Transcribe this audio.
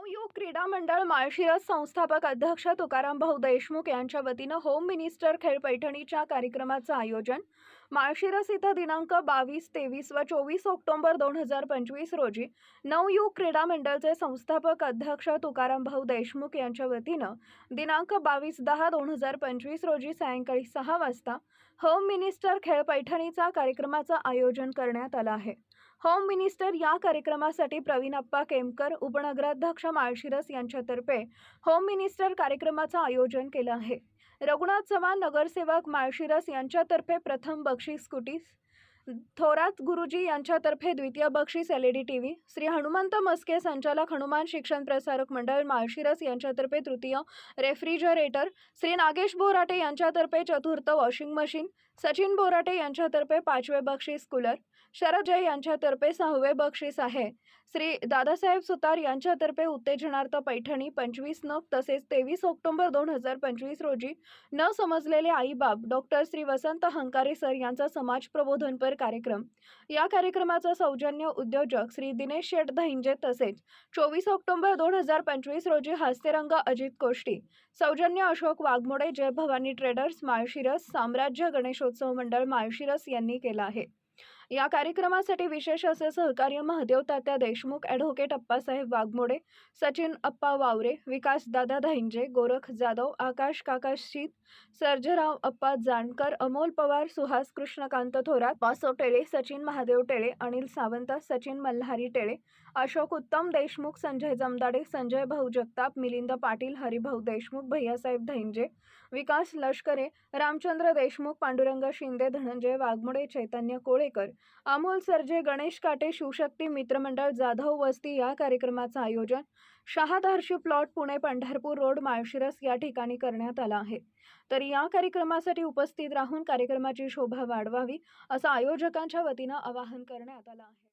नवयुग क्रीडा मंडळ माळशिरस संस्थापक अध्यक्ष तुकाराम भाऊ देशमुख यांच्या वतीनं होम मिनिस्टर खेळ पैठणीच्या कार्यक्रमाचं आयोजन माळशिरस इथं दिनांक बावीस तेवीस व चोवीस ऑक्टोबर दोन हजार पंचवीस रोजी नवयुग क्रीडा मंडळचे संस्थापक अध्यक्ष तुकाराम भाऊ देशमुख यांच्या वतीनं दिनांक बावीस दहा दोन हजार पंचवीस रोजी सायंकाळी सहा वाजता होम मिनिस्टर खेळ पैठणीचा कार्यक्रमाचं आयोजन करण्यात आलं आहे. होम मिनिस्टर या कार्यक्रमासाठी प्रवीण अप्पा केमकर उपनगराध्यक्ष माळशिरस यांच्यातर्फे होम मिनिस्टर कार्यक्रमाचं आयोजन केलं आहे. रघुनाथ चव्हाण नगरसेवक माळशिरस यांच्यातर्फे प्रथम बक्षीस स्कूटीस थोरात गुरुजी यांच्यातर्फे द्वितीय बक्षीस L E D T V Shri Hanumant Maske संचालक हनुमान शिक्षण प्रसारक मंडळ माळशिरस यांच्यातर्फे तृतीय रेफ्रिजरेटर. श्री नागेश बोराटे यांच्यातर्फे चतुर्थ वॉशिंग मशीन. सचिन बोराटे यांच्यातर्फे पाचवे बक्षीस कूलर. शरद जय यांच्यातर्फे सहावे बक्षीस आहे. श्री दादासाहेब सुतार यांच्यातर्फे उत्तेजनार्थ पैठणी पंचवीस नग तसेच तेवीस ऑक्टोबर दोन हजार पंचवीस रोजी न समजलेले आईबाप डॉक्टर श्री वसंत हंकारे सर यांचा समाज प्रबोधनपर कार्यक्रम. या कार्यक्रमाचं सौजन्य उद्योजक श्री दिनेश शेठ धैंजे तसेच चोवीस ऑक्टोबर दोन हजार पंचवीस रोजी हास्यरंग अजित कोष्टी सौजन्य अशोक वाघमोडे जय भवानी ट्रेडर्स माळशिरस साम्राज्य गणेशोत्सव मंडळ माळशिरस यांनी केलं आहे. या कार्यक्रमासाठी विशेष असे सहकार्य महादेव तात्या देशमुख ॲडव्होकेट अप्पासाहेब वाघमोडे सचिन अप्पा वावरे विकास दादा धैंजे गोरख जाधव आकाश काका शीत सर्जराव अप्पा जानकर अमोल पवार सुहास कृष्णकांत थोरात वासव टेळे सचिन महादेव टेळे अनिल सावंत सचिन मल्हारी टेळे अशोक उत्तम देशमुख संजय जमदाडे संजय भाऊ जगताप मिलिंद पाटील हरिभाऊ देशमुख भैयासाहेब धैंजे विकास लष्करे रामचंद्र देशमुख पांडुरंग शिंदे धनंजय वाघमोडे चैतन्य कोळेकर अमोल सर्जे गणेश काटे शिवशक्ती मित्रमंडळ जाधव वस्ती या कार्यक्रमाचं आयोजन शहाधारशी प्लॉट पुणे पंढरपूर रोड माळशिरस या ठिकाणी करण्यात आलं आहे. तर या कार्यक्रमासाठी उपस्थित राहून कार्यक्रमाची शोभा वाढवावी असं आयोजकांच्या वतीनं आवाहन करण्यात आलं आहे.